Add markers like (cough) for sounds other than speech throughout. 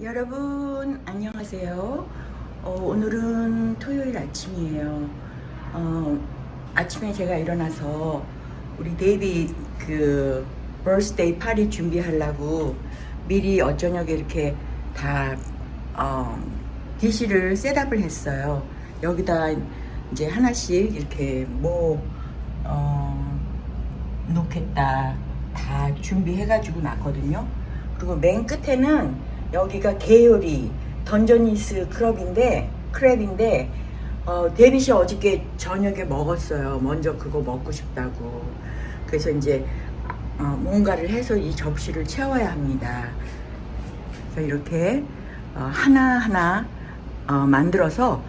여러분 안녕하세요. 어, 오늘은 토요일 아침이에요. 어, 아침에 제가 일어나서 우리 데이비 그 버스데이 파리 준비하려고 미리 어저녁에 이렇게 다 어, 디시를 셋업을 했어요. 여기다 이제 하나씩 이렇게 뭐 어, 놓겠다 다 준비해가지고 놨거든요. 그리고 맨 끝에는 여기가 게요리 던저니스 크럽인데 크랩인데 어, 데빗이 어저께 저녁에 먹었어요. 먼저 그거 먹고 싶다고. 그래서 이제 어, 뭔가를 해서 이 접시를 채워야 합니다. 그래서 이렇게 어, 하나하나 어, 만들어서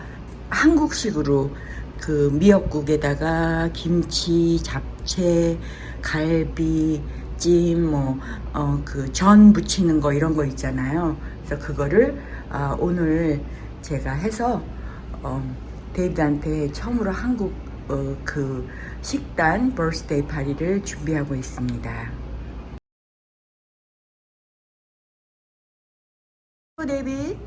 한국식으로 그 미역국에다가 김치, 잡채, 갈비, 찜, 뭐, 어, 그전 부치는 거 이런 거 있잖아요. 그래서 그거를 아, 오늘 제가 해서 어, 데이비한테 처음으로 한국 어, 그 식단 버스데이 파리를 준비하고 있습니다. 어, 데이비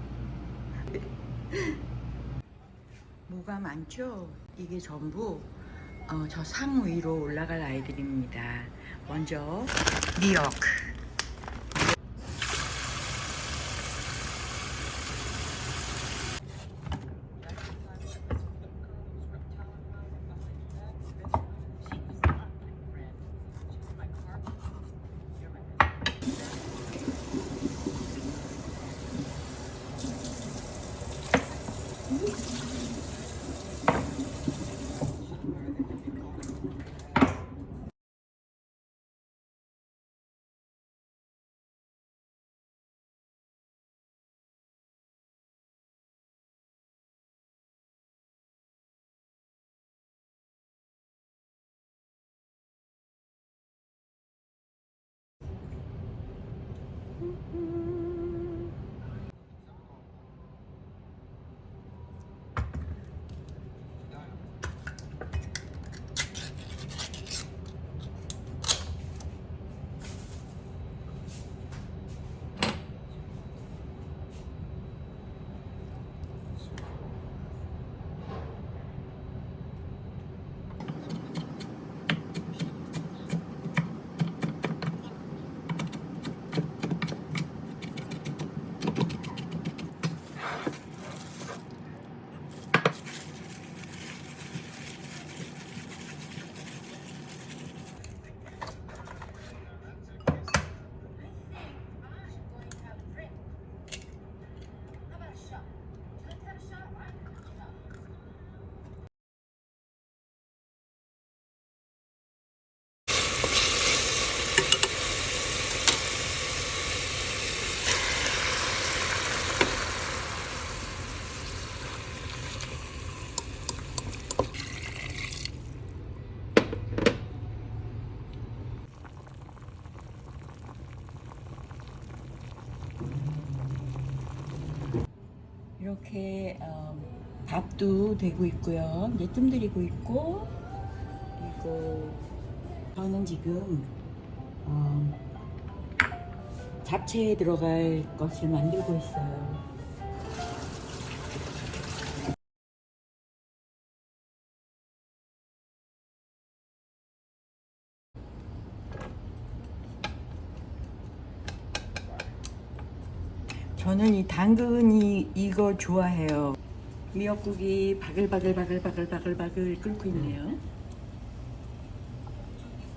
뭐가 많죠? 이게 전부 어, 저상 위로 올라갈 아이들입니다. 먼저 미역. 이렇게 어, 밥도 되고 있고요. 이제 뜸 들이고 있고 그리고 저는 지금 어, 잡채에 들어갈 것을 만들고 있어요. 저는 이 당근이 이거 좋아해요. 미역국이 바글바글 바글바글 바글바글 끓고 있네요.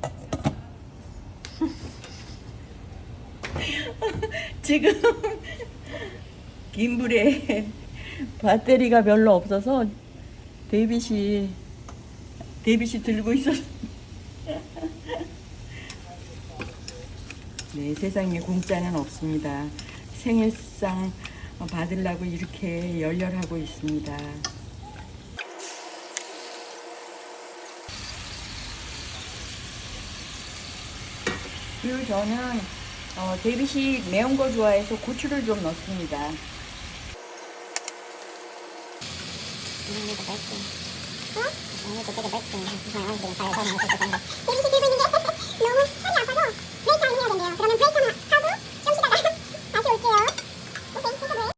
(laughs) 지금 김불에 배터리가 별로 없어서 데이빗이 데이빗이 들고 있었어. (laughs) 네, 세상에 공짜는 없습니다. 생일상 받으려고 이렇게 열렬하고 있습니다. 그리고 저는 어, 데이빗이 매운 거 좋아해서 고추를 좀 넣습니다. 데이빗이 들고 있는데 너무 팔이 아파서 브레이크 하나 해야 된대요. 그러면 브레이크 하나 하고 좀 쉬다가 다시 올게요. 오케이.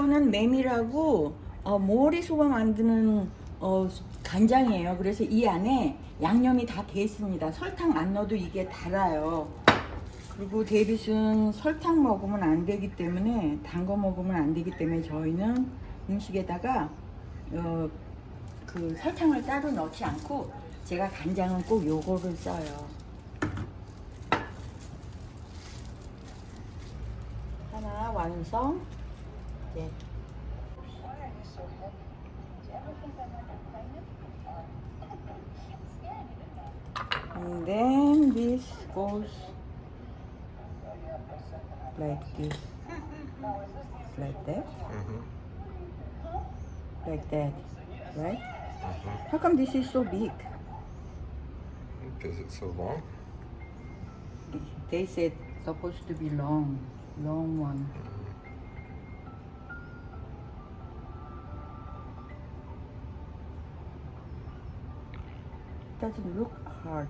이거는 메밀하고 어, 모리 소가 만드는 어, 간장이에요. 그래서 이 안에 양념이 다 돼 있습니다. 설탕 안 넣어도 이게 달아요. 그리고 데이빗은 설탕 먹으면 안 되기 때문에 단 거 먹으면 안 되기 때문에 저희는 음식에다가 어, 그 설탕을 따로 넣지 않고 제가 간장은 꼭 요거를 써요. 하나 완성. 네. And then this goes like this. Like that. Mm-hmm. Like that. Right? Mm-hmm. How come this is so big? Because it's so long. They said supposed to be long. Long one. doesn't look hard.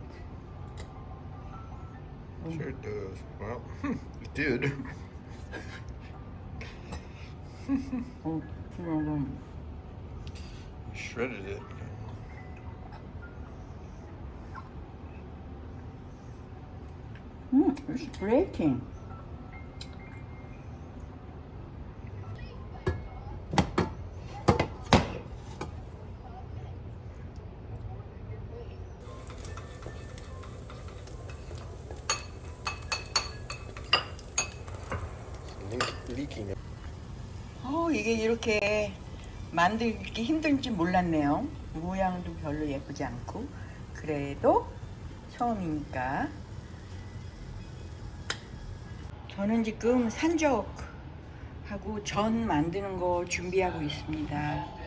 Sure it does. Well, (laughs) it did. (laughs) you shredded it. Mm, it's breaking. Leaking. 어, 이게 이렇게 만들기 힘든지 몰랐네요. 모양도 별로 예쁘지 않고. 그래도 처음이니까. 저는 지금 산적하고 전 만드는 거 준비하고 있습니다.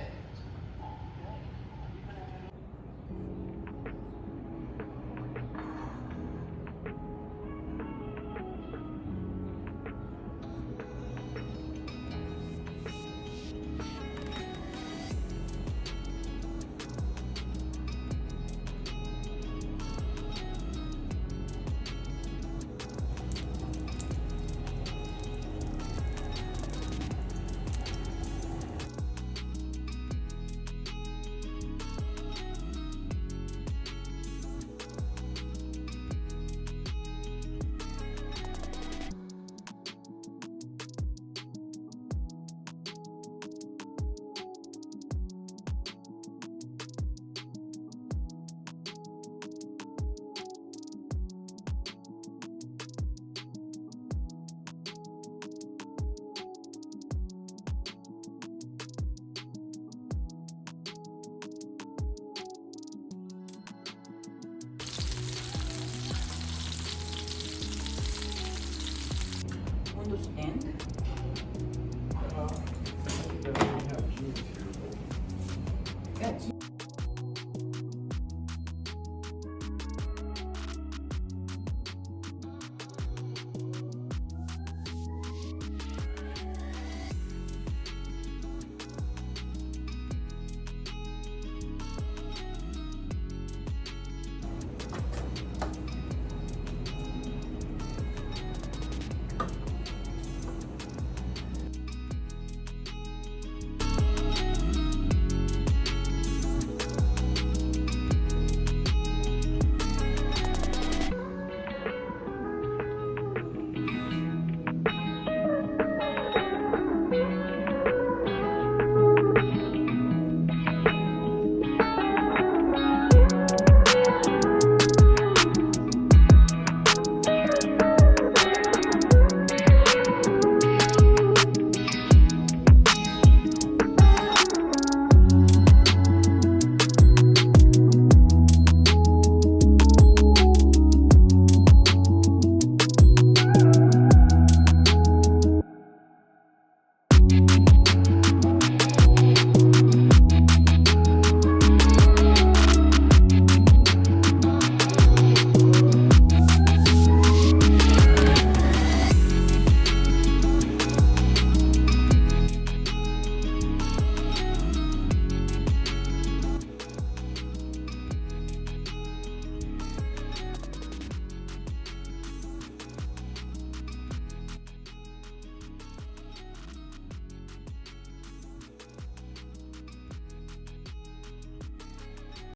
Hindustan